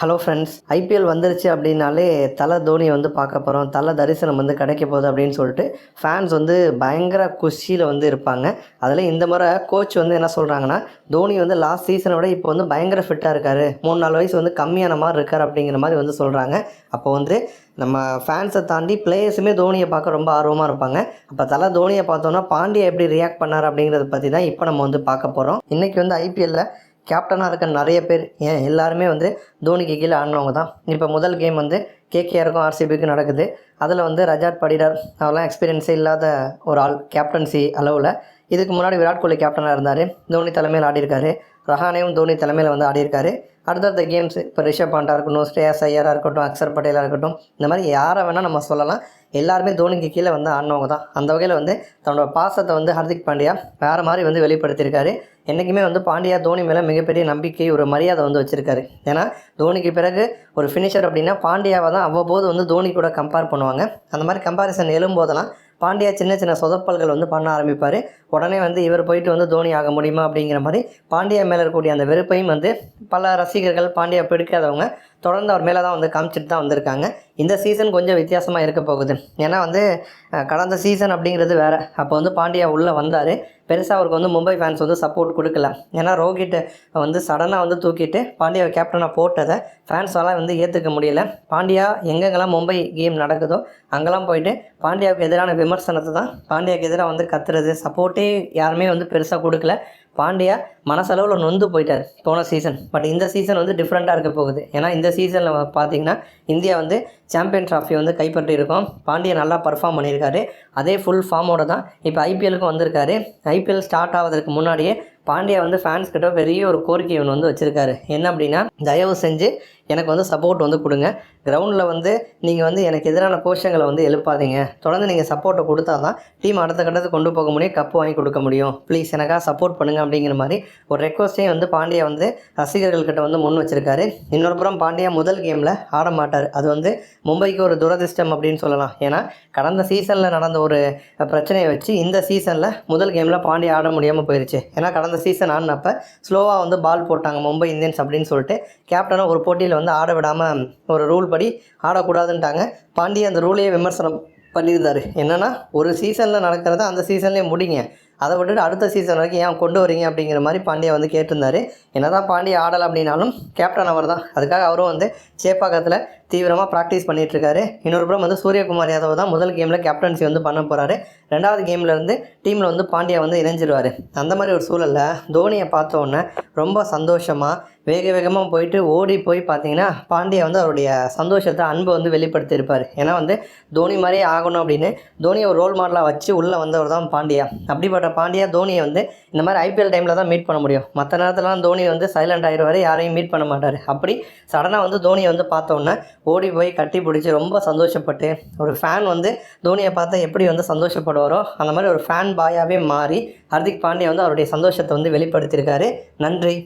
Hello friends IPL வந்துருச்சு அப்படின்னாலே தலை தோனி வந்து பார்க்க போகிறோம் தலை தரிசனம் வந்து கிடைக்க போகுது அப்படின்னு சொல்லிட்டு ஃபேன்ஸ் வந்து பயங்கர குஷியில் வந்து இருப்பாங்க. அதில் இந்த முறை கோச் வந்து என்ன சொல்கிறாங்கன்னா தோனி வந்து லாஸ்ட் சீசனை விட இப்போ வந்து பயங்கர ஃபிட்டாக இருக்கார். மூணு நாலு வயசு வந்து கம்மியான மாதிரி இருக்கார் அப்படிங்கிற மாதிரி வந்து சொல்கிறாங்க அப்போ வந்து நம்ம ஃபேன்ஸை தாண்டி பிளேயர்ஸுமே தோனியை பார்க்க ரொம்ப ஆர்வமாக இருப்பாங்க. அப்போ தலை தோனியை பார்த்தோன்னா பாண்டியா எப்படி ரியாக்ட் பண்ணார் அப்படிங்கிறத பற்றி தான் இப்போ நம்ம வந்து பார்க்க போகிறோம் இன்றைக்கி வந்து ஐபிஎல்லில் கேப்டனாக இருக்க நிறைய பேர் ஏன் எல்லாருமே வந்து தோனிக்கு கீழே ஆடினவங்க தான். இப்போ முதல் கேம் வந்து கேகேஆருக்கும் ஆர்சிபிக்கும் நடக்குது. அதில் வந்து ரஜாட் படிடார் அவெல்லாம் எக்ஸ்பீரியன்ஸே இல்லாத ஒரு ஆள் கேப்டன்சி அளவில். இதுக்கு முன்னாடி விராட் கோலி கேப்டனாக இருந்தார். தோனி தலைமையில் ஆடியிருக்காரு. ரஹானேவும் தோனி தலைமையில் வந்து ஆடியிருக்காரு. அடுத்தடுத்த கேம்ஸ் இப்போ ரிஷப் பாண்டா இருக்கட்டும் ஸ்ரேயஸ் ஐயராக இருக்கட்டும் அக்ஷர் பட்டேலாக இருக்கட்டும் இந்த மாதிரி யாரை வேணால் நம்ம சொல்லலாம். எல்லாருமே தோனிக்கு கீழே வந்து ஆடினவங்க தான். அந்த வகையில் வந்து தன்னோட பாசத்தை வந்து ஹர்திக் பாண்டியா வேறு மாதிரி வந்து வெளிப்படுத்தியிருக்காரு. என்றைக்குமே வந்து பாண்டியா தோனி மேலே மிகப்பெரிய நம்பிக்கை ஒரு மரியாதை வந்து வச்சுருக்காரு. ஏன்னா தோனிக்கு பிறகு ஒரு ஃபினிஷர் அப்படின்னா பாண்டியாவை தான் அவ்வப்போது வந்து தோனி கூட கம்பேர் பண்ணுவாங்க. அந்த மாதிரி கம்பாரிசன் எழும்போதெல்லாம் பாண்டியா சின்ன சின்ன சொதப்பல்கள் வந்து பண்ண ஆரம்பிப்பார். உடனே வந்து இவர் போயிட்டு வந்து தோனி ஆக முடியுமா அப்படிங்கிற மாதிரி பாண்டியா மேலே இருக்கக்கூடிய அந்த வெறுப்பையும் வந்து பல ரசிகர்கள் பாண்டியா பிடிக்காதவங்க தொடர்ந்து அவர் மேலே தான் வந்து காமிச்சிட்டு தான் வந்திருக்காங்க. இந்த சீசன் கொஞ்சம் வித்தியாசமாக இருக்க போகுது. ஏன்னா வந்து கடந்த சீசன் அப்படிங்கிறது வேறு. அப்போ வந்து பாண்டியா உள்ளே வந்தார். பெருசாக அவருக்கு வந்து மும்பை ஃபேன்ஸ் வந்து சப்போர்ட் கொடுக்கல. ஏன்னா ரோஹித் வந்து சடனாக வந்து தூக்கிட்டு பாண்டியாவை கேப்டனாக போட்டதை ஃபேன்ஸால் வந்து ஏற்றுக்க முடியல. பாண்டியா எங்கெங்கெல்லாம் மும்பை கேம் நடக்குதோ அங்கெல்லாம் போயிட்டு பாண்டியாவுக்கு எதிரான விமர்சனத்தை தான் பாண்டியாவுக்கு எதிராக வந்து கத்துறது. சப்போர்ட்டே யாருமே வந்து பெருசாக கொடுக்கல. பாண்டியா மனசளவில் நொந்து போயிட்டார் போன சீசன் பட் இந்த சீசன் வந்து டிஃப்ரெண்ட்டாக இருக்க போகுது. ஏன்னா இந்த சீசனில் பார்த்தீங்கன்னா இந்தியா வந்து சாம்பியன் ட்ராஃபி வந்து கைப்பற்றி இருக்கோம் பாண்டியா நல்லா பர்ஃபார்ம் பண்ணியிருக்காரு. அதே ஃபுல் ஃபார்மோட தான் இப்போ ஐபிஎலுக்கும் வந்திருக்காரு. ஐபிஎல் ஸ்டார்ட் ஆவதற்கு முன்னாடியே பாண்டியா வந்து ஃபேன்ஸ் கிட்ட பெரிய ஒரு கோரிக்கை ஒன்று வந்து வச்சுருக்காரு. என்ன அப்படின்னா தயவு செஞ்சு எனக்கு வந்து சப்போர்ட் வந்து கொடுங்க. கிரவுண்டில் வந்து நீங்கள் வந்து எனக்கு எதிரான கோஷங்களை வந்து எழுப்பாதீங்க. தொடர்ந்து நீங்கள் சப்போர்ட்டை கொடுத்தா தான் டீம் அடுத்த கட்டத்துக்கு கொண்டு போக முடியும் கப்பு வாங்கி கொடுக்க முடியும். ப்ளீஸ் எனக்காக சப்போர்ட் பண்ணுங்க அப்படிங்கிற மாதிரி ஒரு ரெக்வஸ்ட்டையும் வந்து பாண்டியா வந்து ரசிகர்கள்கிட்ட வந்து முன் வச்சிருக்காரு. இன்னொரு புறம் பாண்டியா முதல் கேமில் ஆட மாட்டார். அது வந்து மும்பைக்கு ஒரு துரதிர்ஷ்டம் அப்படின்னு சொல்லலாம். ஏன்னா கடந்த சீசனில் நடந்த ஒரு பிரச்சனையை வச்சு இந்த சீசனில் முதல் கேமில் பாண்டியா ஆட முடியாமல் போயிருச்சு. ஏன்னா கடந்த சீசன் ஆடினப்ப ஸ்லோவாக வந்து பால் போட்டாங்க மும்பை இந்தியன்ஸ் அப்படின்னு சொல்லிட்டு. கேப்டனை ஒரு போட்டியில் வந்து ஆட விடாமல் ஒரு ரூல் படி ஆடக்கூடாதுன்ட்டாங்க. பாண்டிய அந்த ரூலையே விமர்சனம் பண்ணியிருந்தார். என்னென்னா ஒரு சீசனில் நடக்கிறத அந்த சீசன்லேயே முடிங்க. அதை விட்டுட்டு அடுத்த சீசன் வரைக்கும் ஏன் கொண்டு வரீங்க அப்படிங்கிற மாதிரி பாண்டியா வந்து கேட்டிருந்தாரு. என்ன தான் பாண்டியா ஆடலை அப்படின்னாலும் கேப்டன் அவர் தான் அதுக்காக அவரும் வந்து சேப்பாக்கத்தில் தீவிரமாக ப்ராக்டிஸ் பண்ணிகிட்ருக்காரு இன்னொரு புறம் வந்து சூரியகுமார் யாதவ் தான் முதல் கேமில் கேப்டன்சி வந்து பண்ண போகிறாரு ரெண்டாவது கேம்லேருந்து டீமில் வந்து பாண்டியா வந்து இணைஞ்சிருவார். அந்த மாதிரி ஒரு சூழலில் தோனியை பார்த்த உடனே ரொம்ப சந்தோஷமாக வேக வேகமாக போயிட்டு ஓடி போய் பார்த்தீங்கன்னா பாண்டியா வந்து அவருடைய சந்தோஷத்தை அன்பை வந்து வெளிப்படுத்தியிருப்பார். ஏன்னா வந்து தோனி மாதிரியே ஆகணும் அப்படின்னு தோனியை ஒரு ரோல் மாடலாக வச்சு உள்ளே வந்தவர் தான் பாண்டியா. அப்படிப்பட்ட பாண்டியா தோனியை வந்து இந்த மாதிரி ஐபிஎல் டைமில் தான் மீட் பண்ண முடியும். மற்ற நேரத்துலலாம் தோனி வந்து சைலண்ட் ஆயிடுவார் யாரையும் மீட் பண்ண மாட்டார். அப்படி சடனாக வந்து தோனியை வந்து பார்த்தோன்னே ஓடி போய் கட்டி பிடிச்சி ரொம்ப சந்தோஷப்பட்டு ஒரு ஃபேன் வந்து தோனியை பார்த்தா எப்படி வந்து சந்தோஷப்படுவாரோ அந்த மாதிரி ஒரு ஃபேன் பாயாகவே மாறி ஹர்திக் பாண்டியா வந்து அவருடைய சந்தோஷத்தை வந்து வெளிப்படுத்தியிருக்காரு. நன்றி.